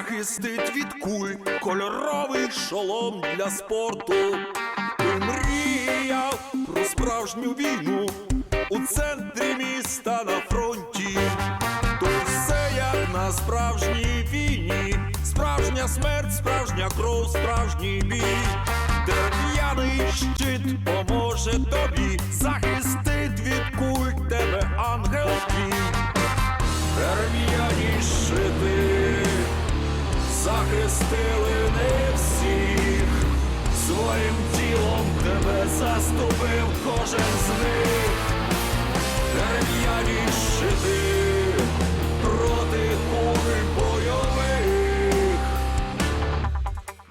захистить від куль кольоровий шолом для спорту. Ти мріяв про справжню війну у центрі міста на фронті. То все як на справжній війні, справжня смерть, справжня кров, справжній бій. Дерев'яний щит поможе тобі, захистить захистили не всіх, своїм тілом тебе заступив кожен з них. Дерев'яні щити проти кури бойових.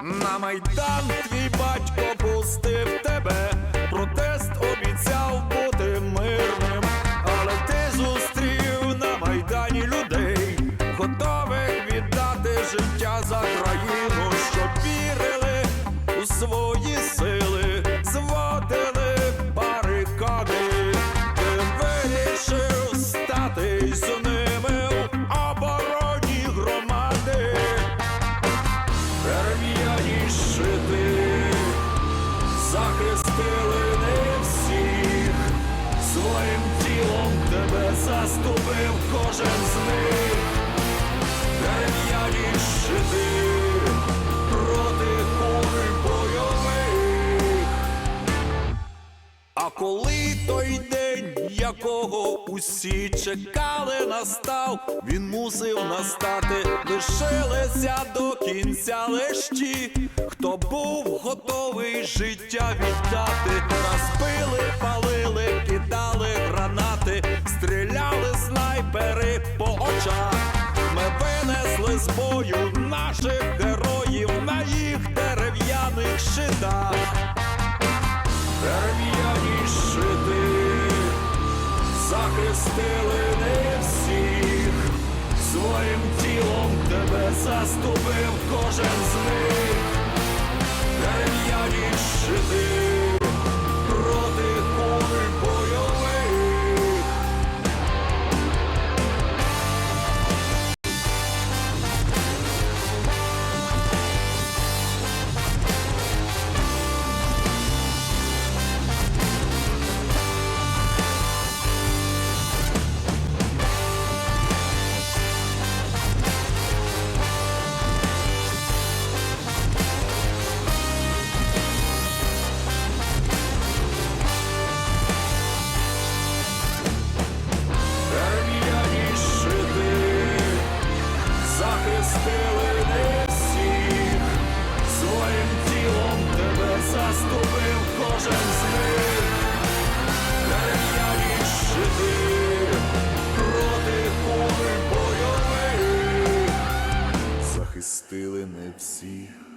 На майдан твій батько життя за країну, щоб вірили у свої сили, зводили барикади, ти вирішив стати з ними в обороні громади. Дерев'яні щити захистили не всіх, своїм тілом тебе заступив кожен коли той день, якого усі чекали, настав, він мусив настати, лишилися до кінця лиш ті, хто був готовий життя віддати, розбили, палили, кидали гранати, стріляли снайпери по очах. Ми винесли з бою наших героїв захистили не всіх, своїм тілом тебе заступив кожен захистили не всіх, своїм тілом тебе заступив кожен з них. Дерев'яні щити проти куль бойових захистили не всіх.